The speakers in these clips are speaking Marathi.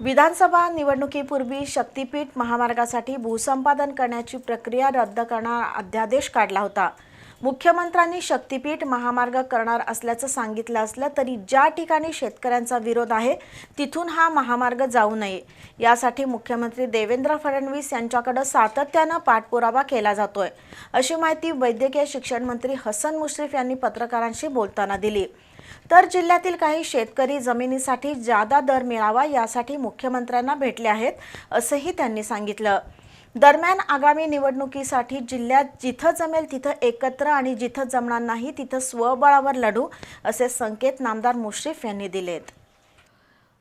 विधानसभा निवडणुकीपूर्वी शक्तीपीठ महामार्गासाठी भूसंपादन करण्याची प्रक्रिया रद्द करणारा अध्यादेश काढला होता. मुख्यमंत्र्यांनी शक्तीपीठ महामार्ग करणार असल्याचं सांगितलं असलं तरी ज्या ठिकाणी शेतकऱ्यांचा विरोध आहे तिथून हा महामार्ग जाऊ नये. यासाठी मुख्यमंत्री देवेंद्र फडणवीस यांच्याकडे सातत्यानं पाठपुरावा केला जातोय. अशी माहिती वैद्यकीय शिक्षण मंत्री हसन मुश्रीफ यांनी पत्रकारांशी बोलताना दिली. तर जिल्ह्यातील काही शेतकरी जमिनीसाठी जादा दर मिळावा यासाठी मुख्यमंत्र्यांना भेटले आहेत असंही त्यांनी सांगितलं. दरम्यान आगामी निवडणुकीसाठी जिल्ह्यात जिथं जमेल तिथं एकत्र आणि जिथं जमणार नाही तिथं स्वबळावर लढू असे संकेत नामदार मुश्रीफ यांनी दिलेत.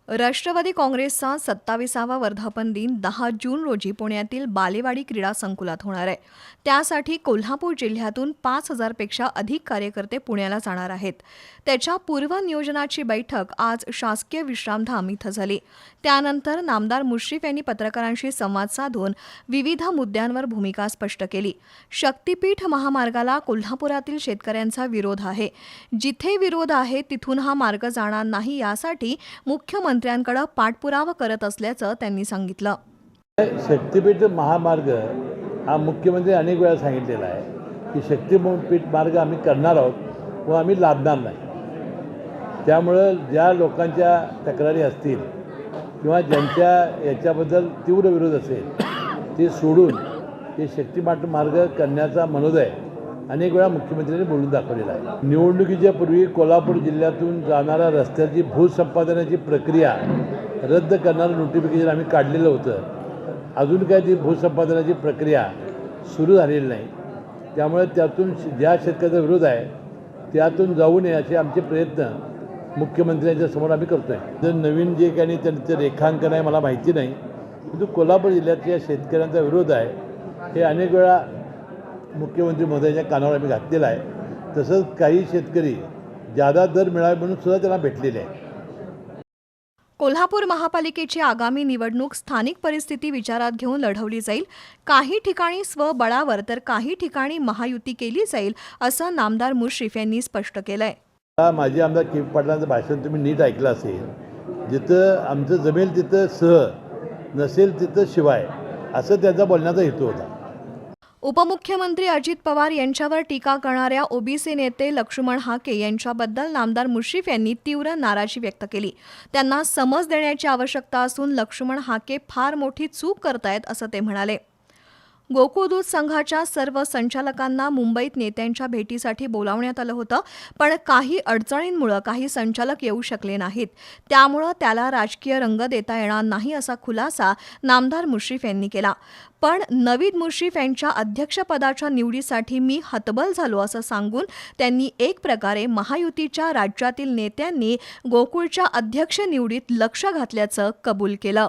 राष्ट्रवादी काँग्रेसचा सत्ताविसावा वर्धापन दिन दहा जून रोजी पुण्यातील बालेवाडी क्रीडा संकुलात होणार आहे. त्यासाठी कोल्हापूर जिल्ह्यातून पाच हजारपेक्षा अधिक कार्यकर्ते पुण्याला जाणार आहेत. त्याच्या पूर्वनियोजनाची बैठक आज शासकीय विश्रामधाम इथं झाली. त्यानंतर नामदार मुश्रीफ यांनी पत्रकारांशी संवाद साधून विविध मुद्द्यांवर भूमिका स्पष्ट केली. शक्तीपीठ महामार्गाला कोल्हापुरातील शेतकऱ्यांचा विरोध आहे. जिथे विरोध आहे तिथून हा मार्ग जाणार नाही यासाठी मुख्यमंत्री मंत्र्यांकडे पाठपुरावा करत असल्याचं त्यांनी सांगितलं. शक्तीपीठ महामार्ग हा मुख्यमंत्री अनेक वेळा सांगितलेला आहे की शक्तीपीठ मार्ग आम्ही करणार आहोत व आम्ही लादणार नाही. त्यामुळं ज्या लोकांच्या तक्रारी असतील किंवा ज्यांच्या याच्याबद्दल तीव्र विरोध असेल ते सोडून हे शक्तीपाठ मार्ग करण्याचा मनोदय अनेक वेळा मुख्यमंत्र्यांनी बोलून दाखवलेला आहे. निवडणुकीच्या पूर्वी कोल्हापूर जिल्ह्यातून जाणाऱ्या रस्त्याची भूसंपादनाची प्रक्रिया रद्द करणारं नोटिफिकेशन आम्ही काढलेलं होतं. अजून काय ती भूसंपादनाची प्रक्रिया सुरू झालेली नाही. त्यामुळे त्यातून ज्या शेतकऱ्याचा विरोध आहे त्यातून जाऊ नये असे आमचे प्रयत्न मुख्यमंत्र्यांच्या समोर आम्ही करतो आहे जर नवीन जे काही त्यांचं रेखांकन आहे मला माहिती नाही. परंतु कोल्हापूर जिल्ह्यातल्या शेतकऱ्यांचा विरोध आहे. हे अनेक वेळा मुख्यमंत्री महोदयाच्या कानावर आम्ही घातलेला आहे. तसंच काही शेतकरी जादा दर मिळावे म्हणून सुद्धा त्यांना भेटलेले आहे कोल्हापूर महापालिकेची आगामी निवडणूक स्थानिक परिस्थिती विचारात घेऊन लढवली जाईल. काही ठिकाणी स्वबळावर तर काही ठिकाणी महायुती केली जाईल असं नामदार मुश्रीफ यांनी स्पष्ट केलंय. माझे आमदार के. पाटलांचं भाषण तुम्ही नीट ऐकलं असेल जिथं आमचं जमेल तिथं सह नसेल तिथं शिवाय असं त्यांचा बोलण्याचा हेतू होता. उपमुख्यमंत्री अजित पवार यांच्यावर टीका करणाऱ्या ओबीसी नेते लक्ष्मण हाके यांच्याबद्दल नामदार मुश्रीफ यांनी तीव्र नाराजी व्यक्त केली. त्यांना समज देण्याची आवश्यकता असून लक्ष्मण हाके फार मोठी चूक करतायत असं ते म्हणाले. गोकुळदूत संघाच्या सर्व संचालकांना मुंबईत नेत्यांच्या भेटीसाठी बोलावण्यात आलं होतं पण काही अडचणींमुळं काही संचालक येऊ शकले नाहीत. त्यामुळं त्याला राजकीय रंग देता येणार नाही असा खुलासा नामदार मुश्रीफ यांनी केला. पण नवीद मुश्रीफ यांच्या अध्यक्षपदाच्या निवडीसाठी मी हतबल झालो असं सांगून त्यांनी एक प्रकारे महायुतीच्या राज्यातील नेत्यांनी गोकुळच्या अध्यक्ष निवडीत लक्ष घातल्याचं कबूल केलं.